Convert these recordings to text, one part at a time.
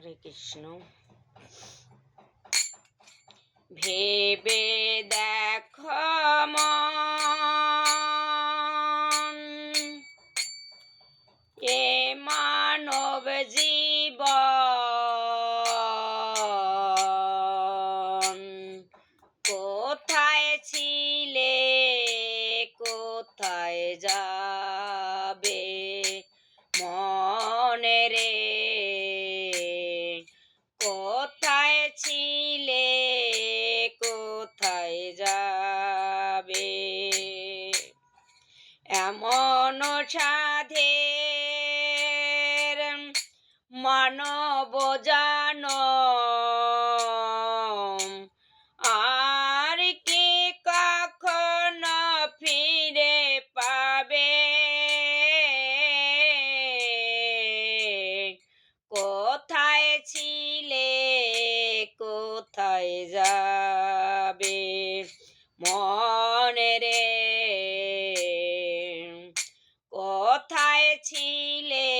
হরে কৃষ্ণ। ভেবে দেখ এ মানব জীবন? কোথায় ছিলে কোথায় যাবে? মনে রে কোথায় ছিলে? কোথায় যাবে? এমন সাধের মানব জানো মনে রে। কোথায় ছিলে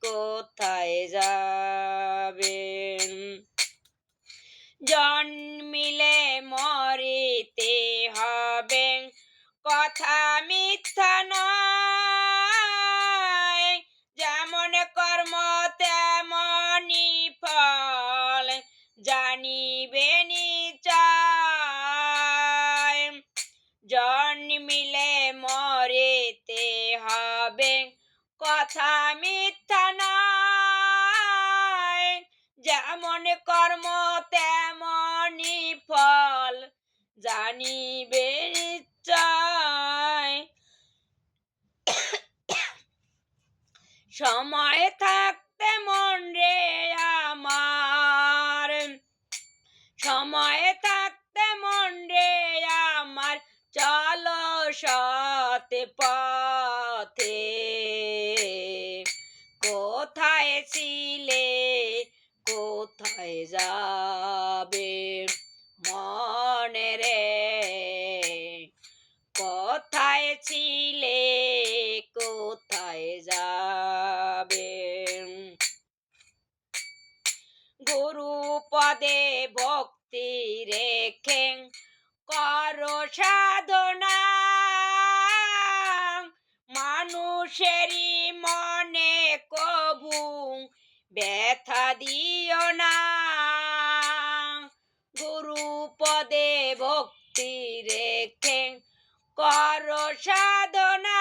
কোথায় যাবে? জন্মিলে মরিতে হবে কথা মিথ্যা নয়। যেমন কর্ম কথা মিথ্যা নয় যেমন কর্ম, তেমনি ফল। জানিবে সময় থাকতে মন রে আমার। সময় থাকতে মন রে আমার। চলো সতে পথে। কোথায় ছিলে কোথায় যাবে মনে রে? কোথায় ছিলে, কোথায় যাবে? গুরু পদে ভক্তি রেখে করো সাধনা। মানুষেরই মনে কবু ব্যথা দিও না। গুরু পদে ভক্তি রেখে করো সাধনা।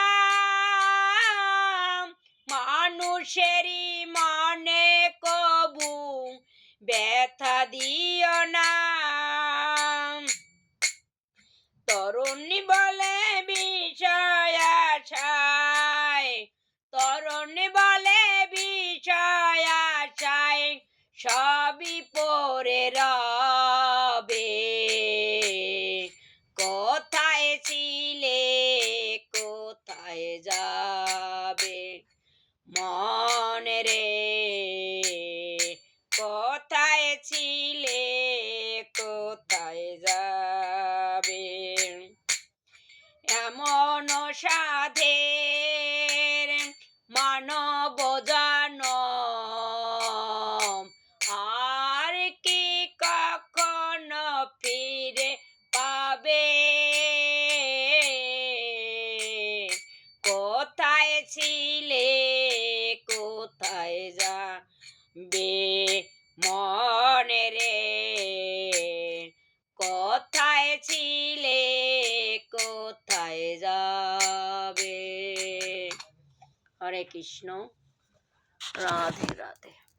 মানুষেরই মনে কবু, ব্যথা দিও না। তরুণী বলে বিষয় আশায়, তরুণী বলে সবই পরে রবে। কোথায় ছিলে, কোথায় যাবে? মন রে, কোথায় ছিলে, কোথায় যাবে? এমন সাধের ছিলে কোথায় যা বে মনে রে? কোথায় ছিলে কোথায় যাবে? হরে কৃষ্ণ রাধে রাধে।